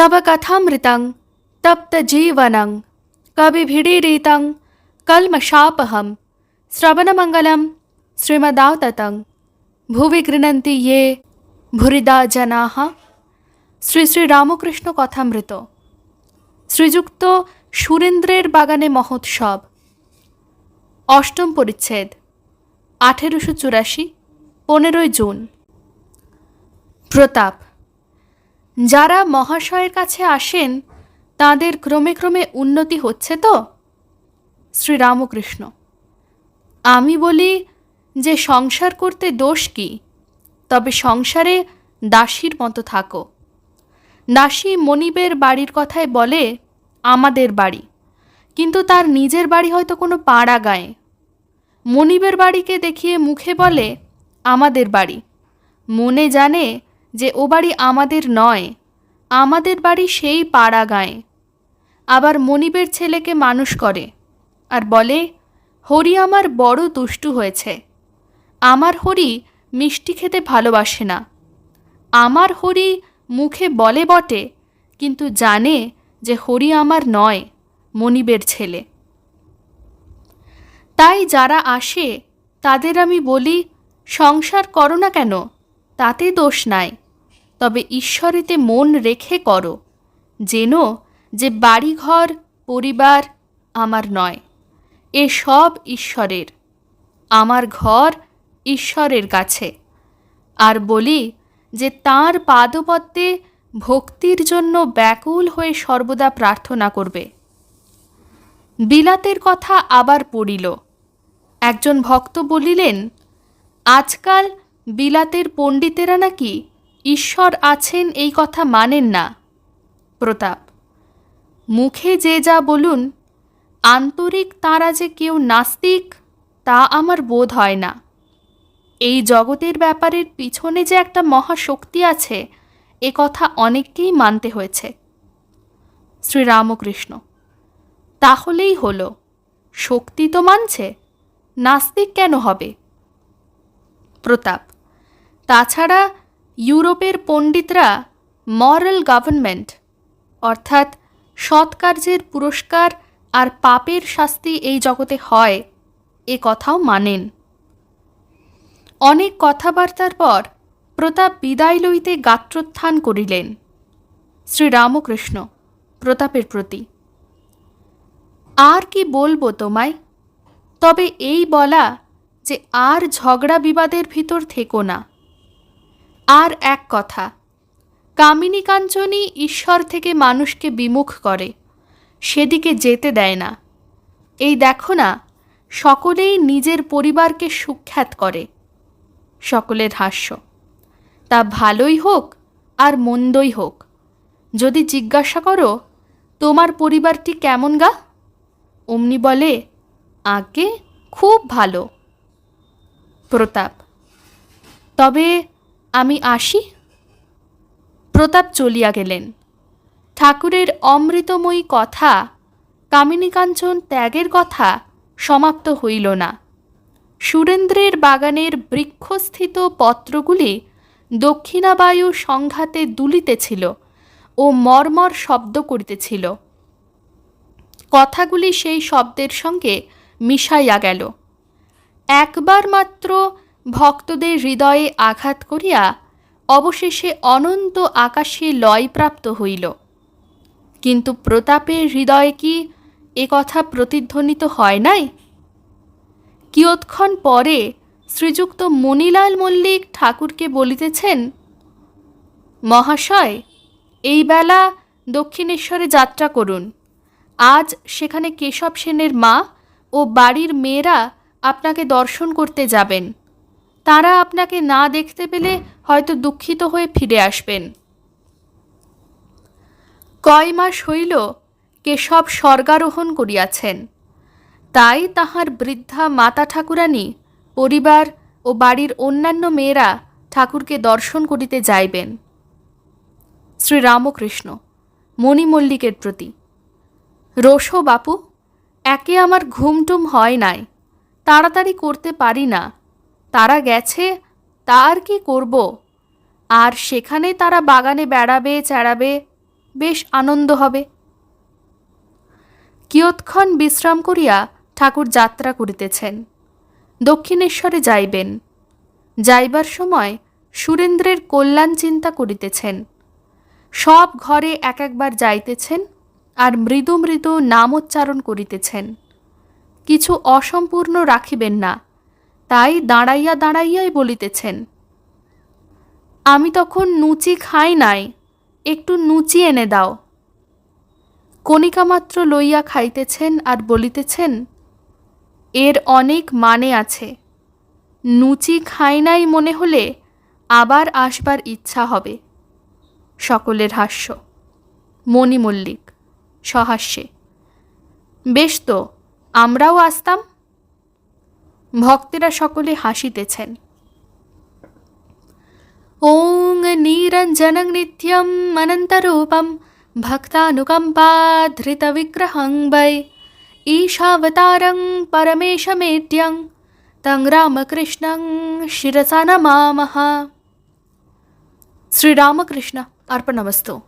तव कथामृतं तप्तजीवनं कविभिडीरितं कल्मषापहं श्रवणमङ्गलं श्रीमदावततं ভুবি গৃণন্তি ইয়ে ভুরিদা জনাহ শ্রী শ্রী রামকৃষ্ণ কথামৃত শ্রীযুক্ত সুরেন্দ্রের বাগানে মহোৎসব অষ্টম পরিচ্ছেদ আঠেরোশো চুরাশি পনেরোই জুন প্রতাপ যারা মহাশয়ের কাছে আসেন, তাদের ক্রমে ক্রমে উন্নতি হচ্ছে তো? শ্রীরামকৃষ্ণ, আমি বলি যে সংসার করতে দোষ কি? তবে সংসারে দাসীর মতো থাকো। দাসী মনিবের বাড়ির কথায় বলে আমাদের বাড়ি, কিন্তু তার নিজের বাড়ি হয়তো কোনো পাড়া গায়ে। মনিবের বাড়িকে দেখিয়ে মুখে বলে আমাদের বাড়ি, মনে জানে যে ও বাড়ি আমাদের নয়, আমাদের বাড়ি সেই পাড়া গায়ে। আবার মনিবের ছেলেকে মানুষ করে আর বলে, হরি আমার বড় দুষ্টু হয়েছে। আমার হরি মিষ্টি খেতে ভালোবাসে না। আমার হরি মুখে বলে বটে, কিন্তু জানে যে হরি আমার নয়, মনিবের ছেলে। তাই যারা আসে, তাদের আমি বলি, সংসার করো না কেন, তাতে দোষ নাই। তবে ঈশ্বরেতে মন রেখে করো, যেন যে বাড়িঘর, পরিবার আমার নয়, এ সব ঈশ্বরের। আমার ঘর ঈশ্বরের কাছে। আর বলি যে তাঁর পাদপদ্মে ভক্তির জন্য ব্যাকুল হয়ে সর্বদা প্রার্থনা করবে। বিলাতের কথা আবার পড়িল। একজন ভক্ত বলিলেন, আজকাল বিলাতের পণ্ডিতেরা নাকি ঈশ্বর আছেন এই কথা মানেন না। প্রতাপ, মুখে যে যা বলুন, আন্তরিক তাঁরা যে কেউ নাস্তিক, তা আমার বোধ হয় না। এই জগতের ব্যাপারের পিছনে যে একটা মহাশক্তি আছে, এ কথা অনেককেই মানতে হয়েছে। শ্রীরামকৃষ্ণ, তাহলেই হলো। শক্তি তো মানছে, নাস্তিক কেন হবে? প্রতাপ, তাছাড়া ইউরোপের পণ্ডিতরা মরাল গভর্নমেন্ট, অর্থাৎ সৎকার্যের পুরস্কার আর পাপের শাস্তি এই জগতে হয়, এ কথাও মানেন। অনেক কথাবার্তার পর প্রতাপ বিদায় লইতে গাত্রোত্থান করিলেন। শ্রীরামকৃষ্ণ প্রতাপের প্রতি। আর কি বলব তোমায়? তবে এই বলা যে আর ঝগড়া বিবাদের ভিতর থেকো না। আর এক কথা, কামিনী কাঞ্চনই ঈশ্বর থেকে মানুষকে বিমুখ করে, সেদিকে যেতে দেয় না। এই দেখো না, সকলেই নিজের পরিবারকে সুখ্যাত করে, সকলের হাস্য। তা ভালোই হোক আর মন্দই হোক। যদি জিজ্ঞাসা করো, তোমার পরিবারটি কেমন গা? অমনি বলে, আগে খুব ভালো। প্রতাপ, তবে আমি আসি? প্রতাপ চলিয়া গেলেন। ঠাকুরের অমৃতময়ী কথা, কামিনীকাঞ্চন ত্যাগের কথা সমাপ্ত হইল না। সুরেন্দ্রের বাগানের বৃক্ষস্থিত পত্রগুলি দক্ষিণাবায়ু সংঘাতে দুলিতেছিল ও মর্মর শব্দ করিতেছিল। কথাগুলি সেই শব্দের সঙ্গে মিশাইয়া গেল। একবার মাত্র ভক্তদের হৃদয়ে আঘাত করিয়া অবশেষে অনন্ত আকাশে লয়প্রাপ্ত হইল। কিন্তু প্রতাপের হৃদয়ে কি এ কথা প্রতিধ্বনিত হয় নাই? কিয়ৎক্ষণ পরে শ্রীযুক্ত মণিলাল মল্লিক ঠাকুরকে বলিতেছেন, মহাশয়, এই বেলা দক্ষিণেশ্বরে যাত্রা করুন। আজ সেখানে কেশব সেনের মা ও বাড়ির মেয়েরা আপনাকে দর্শন করতে যাবেন। তারা আপনাকে না দেখতে পেলে হয়তো দুঃখিত হয়ে ফিরে আসবেন। কয় মাস হইল কেশব স্বর্গারোহণ করিয়াছেন। তাই তাহার বৃদ্ধা মাতা ঠাকুরানী, পরিবার ও বাড়ির অন্যান্য মেয়েরা ঠাকুরকে দর্শন করিতে যাইবেন। শ্রীরামকৃষ্ণ, মণিমল্লিকের প্রতি রোশো বাপু, একে আমার ঘুমটুম হয় নাই, তাড়াতাড়ি করতে পারি না তারা গেছে তা আর কি করব? আর সেখানে তারা বাগানে বেড়াবে, চেড়াবে, বেশ আনন্দ হবে। কিয়ৎক্ষণ বিশ্রাম করিয়া ঠাকুর যাত্রা করিতেছেন। দক্ষিণেশ্বরে যাইবেন। যাইবার সময় সুরেন্দ্রের কল্যাণ চিন্তা করিতেছেন। সব ঘরে এক একবার যাইতেছেন আর মৃদু মৃদু নামোচ্চারণ করিতেছেন। কিছু অসম্পূর্ণ রাখিবেন না। তাই দাঁড়াইয়া দাঁড়াইয়াই বলিতেছেন, আমি তখন নুচি খাই নাই, একটু নুচি এনে দাও। কণিকা মাত্র লইয়া খাইতেছেন আর বলিতেছেন, এর অনেক মানে আছে, নুচি খাই নাই মনে হলে আবার আসবার ইচ্ছা হবে। সকলের হাস্য। মণি মল্লিক সহাস্যে, বেশ তো, আমরাও আসতাম। ভক্তেরা সকলে হাসিতেছেন ওং নিরঞ্জনং নিত্যম অনন্তরূপম ভক্তানুকম্পাধৃতবিগ্রহং वै ईशावतारं परमेशमेड्यं तं रामकृष्णं शिरसा नमामः श्रीरामकृष्ण अर्पणमस्तु